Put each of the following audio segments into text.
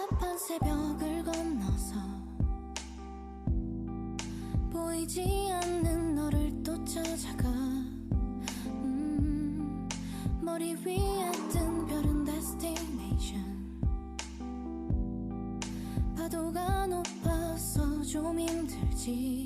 답답한 새벽을 건너서 보이지 않는 너를 또 찾아가. 음, 머리 위에 뜬 별은 destination. 파도가 높아서 좀 힘들지.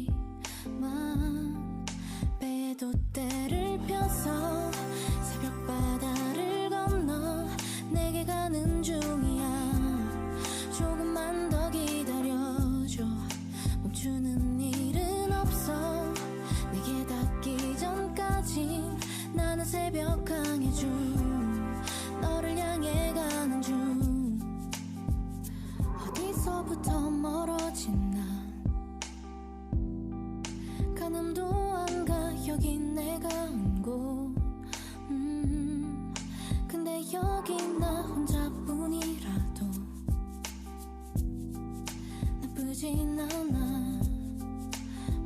아프진 않아.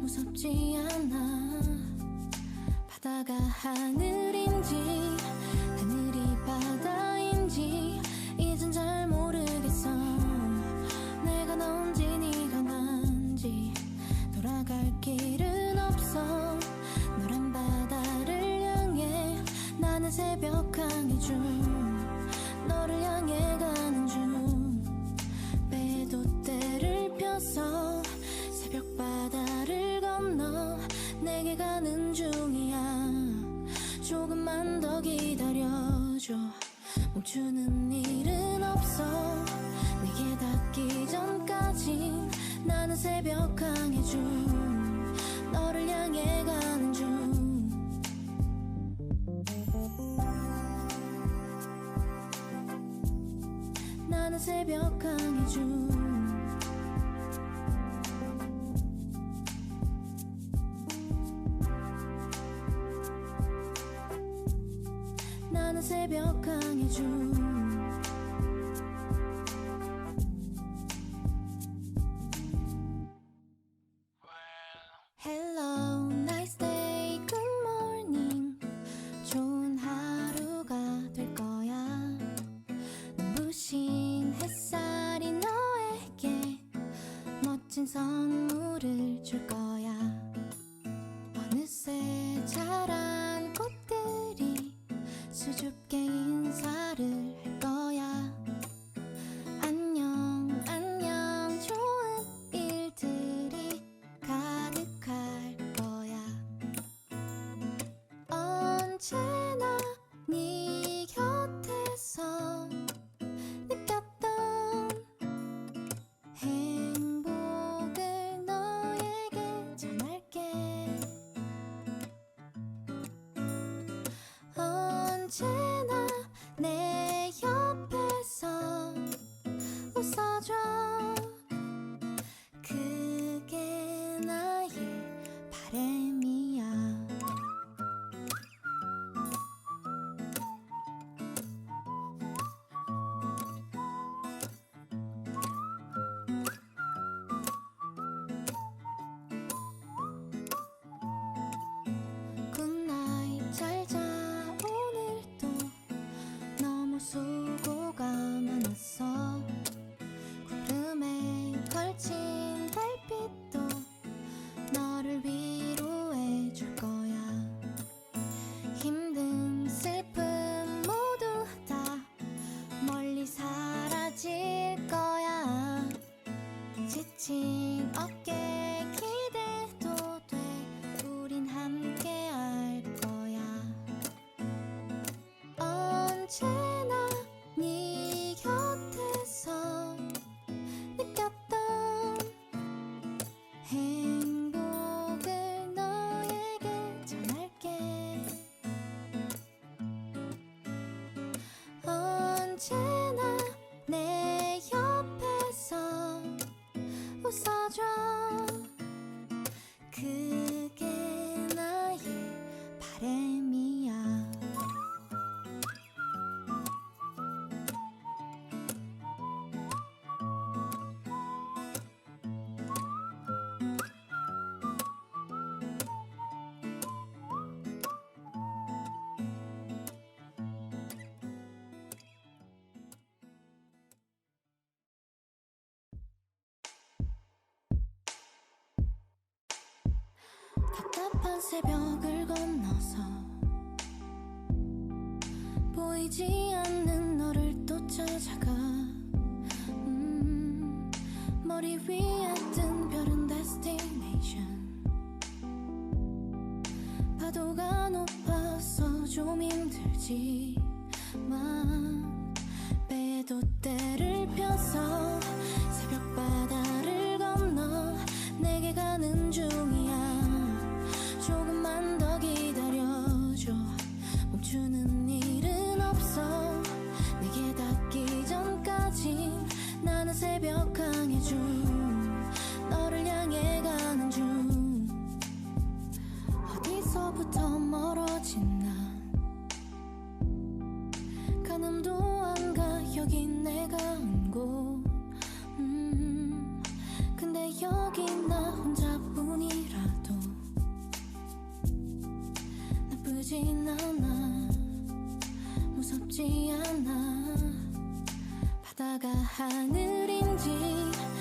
무섭지 않아. 바다가 하늘인지 하늘이 바다인지 이젠 잘 모르겠어. 내가 넌지 네가 난지. 돌아갈 길은 없어. 노란 바다를 향해 나는 새벽 강해 줄 내게 가는 중이야. 조금만 더 기다려줘. 멈추는 일은 없어. 내게 닿기 전까지 나는 새벽 강해 중 너를 향해 가는 중. 나는 새벽 강해 중 지 습한 새벽을 건너서 보이지 않는 너를 또 찾아가. 음, 머리 위에 뜬 별은 destination. 파도가 높아서 좀 힘들지만 새벽 강의 중 너를 향해 가는 중. 어디서부터 멀어진 나? 가늠도 안 가 여기 내가 온곳. 음, 근데 여기 나 혼자뿐이라도 나쁘진 않아. 무섭지 않아. 바다가 하늘 睛